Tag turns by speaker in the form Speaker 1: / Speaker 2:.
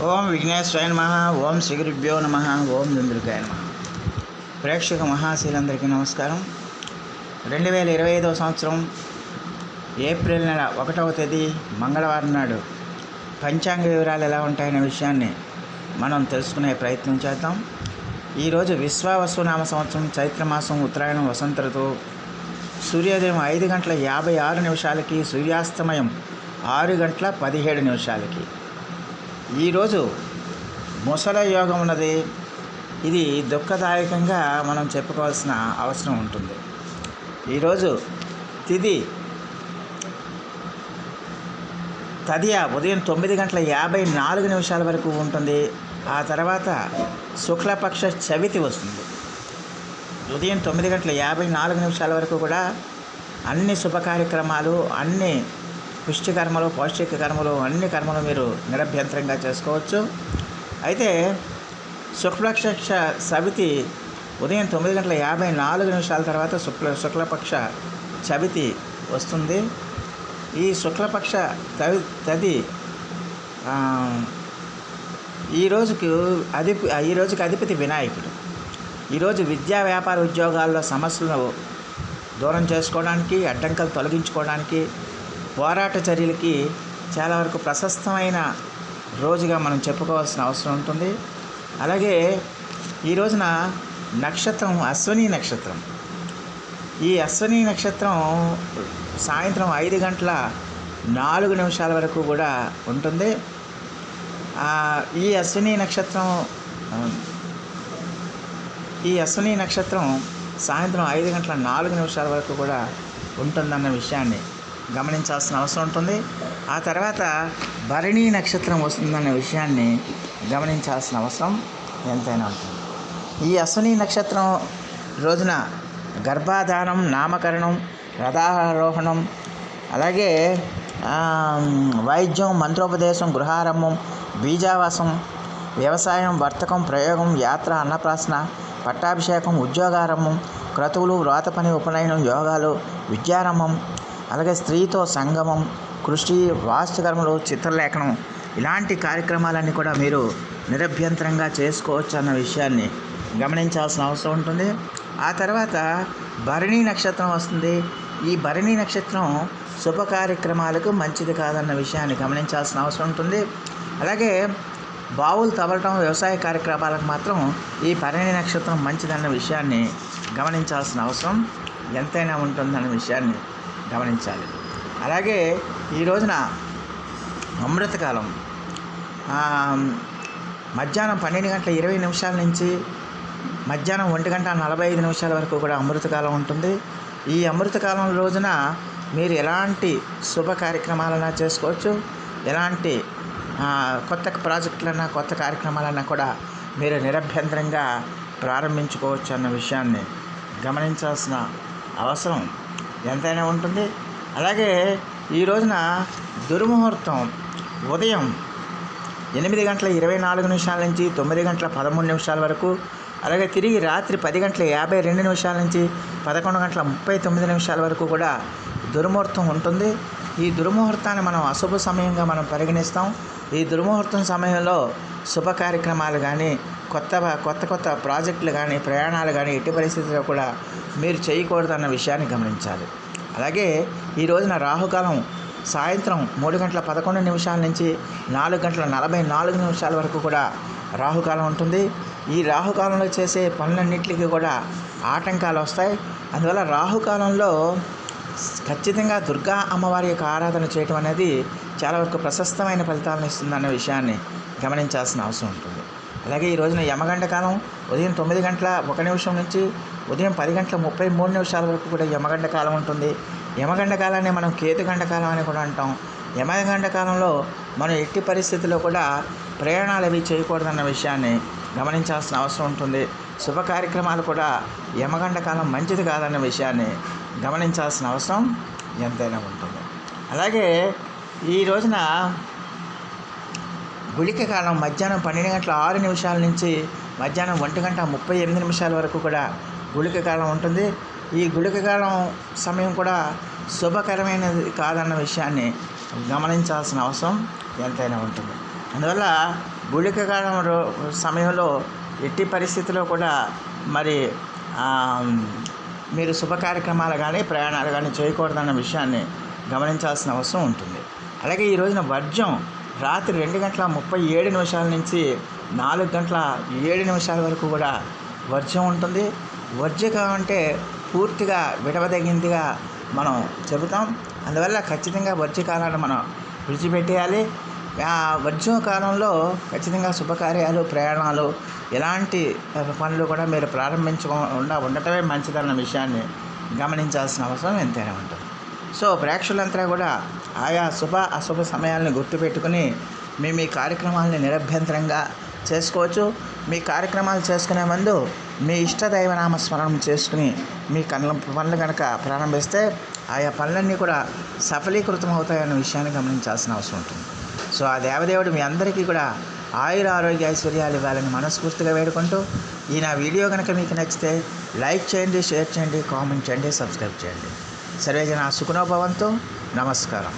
Speaker 1: ఓం విఘ్నేశ్వరాయ నమ ఓం శ్రీగురుభ్యో నమ ఓం దుందులకాయ నమ. ప్రేక్షక మహాశీలందరికీ నమస్కారం. రెండు వేల ఇరవై ఐదవ సంవత్సరం ఏప్రిల్ నెల ఒకటవ తేదీ మంగళవారం నాడు పంచాంగ వివరాలు ఎలా ఉంటాయనే విషయాన్ని మనం తెలుసుకునే ప్రయత్నం చేద్దాం. ఈరోజు విశ్వావసునామ సంవత్సరం చైత్రమాసం ఉత్తరాయణం వసంత ఋతువు. సూర్యోదయం ఐదు గంటల యాభై ఆరు నిమిషాలకి సూర్యాస్తమయం ఆరు గంటల పదిహేడు నిమిషాలకి. ఈరోజు ముసల యోగం ఉన్నది. ఇది దుఃఖదాయకంగా మనం చెప్పుకోవాల్సిన అవసరం ఉంటుంది. ఈరోజు తిది తదియ ఉదయం తొమ్మిది గంటల యాభై నాలుగు నిమిషాల వరకు ఉంటుంది. ఆ తర్వాత శుక్లపక్ష చవితి వస్తుంది. ఉదయం తొమ్మిది గంటల యాభై నాలుగు నిమిషాల వరకు కూడా అన్ని శుభ కార్యక్రమాలు అన్ని పుష్టి కర్మలు పౌష్టిక కర్మలు అన్ని కర్మలు మీరు నిరభ్యంతరంగా చేసుకోవచ్చు. అయితే శుక్లపక్ష సవితి ఉదయం తొమ్మిది గంటల యాభై నాలుగు నిమిషాల తర్వాత శుక్ల శుక్లపక్ష చవితి వస్తుంది. ఈ శుక్లపక్ష తవి తది ఈ రోజుకు అధిపి ఈ రోజుకి అధిపతి వినాయకుడు. ఈరోజు విద్యా వ్యాపార ఉద్యోగాల్లో సమస్యలను దూరం చేసుకోవడానికి అడ్డంకలు తొలగించుకోవడానికి పోరాట చర్యలకి చాలా వరకు ప్రశస్తమైన రోజుగా మనం చెప్పుకోవాల్సిన అవసరం ఉంటుంది. అలాగే ఈ రోజున నక్షత్రం అశ్వని నక్షత్రం. ఈ అశ్వని నక్షత్రం సాయంత్రం ఐదు గంటల నాలుగు నిమిషాల వరకు కూడా ఉంటుంది. ఈ అశ్విని నక్షత్రం ఈ అశ్విని నక్షత్రం సాయంత్రం ఐదు గంటల నాలుగు నిమిషాల వరకు కూడా ఉంటుందన్న విషయాన్ని గమనించాల్సిన అవసరం ఉంటుంది. ఆ తర్వాత భరణీ నక్షత్రం వస్తుందన్న విషయాన్ని గమనించాల్సిన అవసరం ఎంతైనా ఉంటుంది. ఈ అశ్విని నక్షత్రం రోజున గర్భాధానం నామకరణం రథారోహణం అలాగే వైద్యం మంత్రోపదేశం గృహారంభం బీజావాసం వ్యవసాయం వర్తకం ప్రయోగం యాత్ర అన్నప్రాసన పట్టాభిషేకం ఉద్యోగారంభం క్రతువులు వ్రాత పని ఉపనయనం యోగాలు విద్యారంభం అలాగే స్త్రీతో సంగమం కృషి వాస్తుకర్మలు చిత్రలేఖనం ఇలాంటి కార్యక్రమాలన్నీ కూడా మీరు నిరభ్యంతరంగా చేసుకోవచ్చు అన్న విషయాన్ని గమనించాల్సిన అవసరం ఉంటుంది. ఆ తర్వాత భరణి నక్షత్రం వస్తుంది. ఈ భరణి నక్షత్రం శుభ కార్యక్రమాలకు మంచిది కాదన్న విషయాన్ని గమనించాల్సిన అవసరం ఉంటుంది. అలాగే బావులు తవ్వటం వ్యవసాయ కార్యక్రమాలకు మాత్రం ఈ భరణి నక్షత్రం మంచిదన్న విషయాన్ని గమనించాల్సిన అవసరం ఎంతైనా ఉంటుందన్న విషయాన్ని గమనించాలి. అలాగే ఈ రోజున అమృతకాలం మధ్యాహ్నం పన్నెండు గంటల ఇరవై నిమిషాల నుంచి మధ్యాహ్నం ఒంటి గంట నలభై ఐదు నిమిషాల వరకు కూడా అమృతకాలం ఉంటుంది. ఈ అమృతకాలం రోజున మీరు ఎలాంటి శుభ కార్యక్రమాలన్నా చేసుకోవచ్చు. ఎలాంటి కొత్త ప్రాజెక్టులన్నా కొత్త కార్యక్రమాలన్నా కూడా మీరు నిరభ్యంతరంగా ప్రారంభించుకోవచ్చు అన్న విషయాన్ని గమనించాల్సిన అవసరం. ఎంతైనా ఉంటుంది. అలాగే ఈ రోజున దుర్ముహూర్తం ఉదయం ఎనిమిది గంటల ఇరవై నాలుగు నిమిషాల నుంచి తొమ్మిది గంటల పదమూడు నిమిషాల వరకు అలాగే తిరిగి రాత్రి పది గంటల యాభై రెండు నిమిషాల నుంచి పదకొండు గంటల ముప్పై తొమ్మిది నిమిషాల వరకు కూడా దుర్ముహూర్తం ఉంటుంది. ఈ దుర్ముహూర్తాన్ని మనం అశుభ సమయంగా మనం పరిగణిస్తాం. ఈ దుర్ముహూర్తం సమయంలో శుభ కార్యక్రమాలు కానీ కొత్త కొత్త కొత్త ప్రాజెక్టులు కానీ ప్రయాణాలు కానీ ఎట్టి పరిస్థితుల్లో కూడా మీరు చేయకూడదన్న విషయాన్ని గమనించాలి. అలాగే ఈ రోజున రాహుకాలం సాయంత్రం మూడు గంటల పదకొండు నిమిషాల నుంచి నాలుగు గంటల నలభై నాలుగు నిమిషాల వరకు కూడా రాహుకాలం ఉంటుంది. ఈ రాహుకాలంలో చేసే పనులన్నింటికి కూడా ఆటంకాలు వస్తాయి. అందువల్ల రాహుకాలంలో ఖచ్చితంగా దుర్గా అమ్మవారి యొక్క ఆరాధన చేయటం అనేది చాలా వరకు ప్రశస్తమైన ఫలితాలను ఇస్తుందన్న విషయాన్ని గమనించాల్సిన అవసరం ఉంటుంది. అలాగే ఈ రోజున యమగండ కాలం ఉదయం తొమ్మిది గంటల ఒక నిమిషం నుంచి ఉదయం పది గంటల ముప్పై మూడు నిమిషాల వరకు కూడా యమగండ కాలం ఉంటుంది. యమగండ కాలాన్ని మనం కేతుగండ కాలం అని కూడా అంటాం. యమగండ కాలంలో మనం ఎట్టి పరిస్థితుల్లో కూడా ప్రయాణాలు అవి చేయకూడదన్న విషయాన్ని గమనించాల్సిన అవసరం ఉంటుంది. శుభ కార్యక్రమాలు కూడా యమగండ కాలం మంచిది కాదన్న విషయాన్ని గమనించాల్సిన అవసరం ఎంతైనా ఉంటుంది. అలాగే ఈ రోజున గుళిక కాలం మధ్యాహ్నం పన్నెండు గంటల ఆరు నిమిషాల నుంచి మధ్యాహ్నం ఒంటి గంట ముప్పై ఎనిమిది నిమిషాల వరకు కూడా గుళిక కాలం ఉంటుంది. ఈ గుళిక కాలం సమయం కూడా శుభకరమైనది కాదన్న విషయాన్ని గమనించాల్సిన అవసరం ఎంతైనా ఉంటుంది. అందువల్ల గుళిక కాలం రో- సమయంలో ఎట్టి పరిస్థితిలో కూడా మరి మీరు శుభ కార్యక్రమాలు కానీ ప్రయాణాలు కానీ చేయకూడదన్న విషయాన్ని గమనించాల్సిన అవసరం ఉంటుంది. అలాగే ఈ రోజున వర్జం రాత్రి రెండు గంటల ముప్పై ఏడు నిమిషాల నుంచి నాలుగు గంటల ఏడు నిమిషాల వరకు కూడా వర్జం ఉంటుంది. వర్జకం అంటే పూర్తిగా విడవదగిందిగా మనం చెబుతాం. అందువల్ల ఖచ్చితంగా వర్జకాలాన్ని మనం విడిచిపెట్టేయాలి. ఆ వర్జం కాలంలో ఖచ్చితంగా శుభకార్యాలు ప్రయాణాలు ఎలాంటి పనులు కూడా మీరు ప్రారంభించకుండా ఉండటమే మంచిదన్న విషయాన్ని గమనించాల్సిన అవసరం ఎంతైనా ఉంటుంది. సో ప్రేక్షకులంతా కూడా ఆయా శుభ అశుభ సమయాలను గుర్తుపెట్టుకుని మీ మీ కార్యక్రమాలని నిరభ్యంతరంగా చేసుకోవచ్చు. మీ కార్యక్రమాలు చేసుకునే ముందు మీ ఇష్ట దైవనామ స్మరణం చేసుకుని మీ కళ్ళ పనులు కనుక ప్రారంభిస్తే ఆయా పనులన్నీ కూడా సఫలీకృతం అవుతాయన్న విషయాన్ని గమనించాల్సిన అవసరం ఉంటుంది. సో ఆ దేవదేవుడు మీ అందరికీ కూడా ఆయుర ఆరోగ్య ఐశ్వర్యాలు ఇవ్వాలని మనస్ఫూర్తిగా వేడుకుంటూ ఈ నా వీడియో కనుక మీకు నచ్చితే లైక్ చేయండి షేర్ చేయండి కామెంట్ చేయండి సబ్స్క్రైబ్ చేయండి. సర్వేజన సుఖనోభవంతో నమస్కారం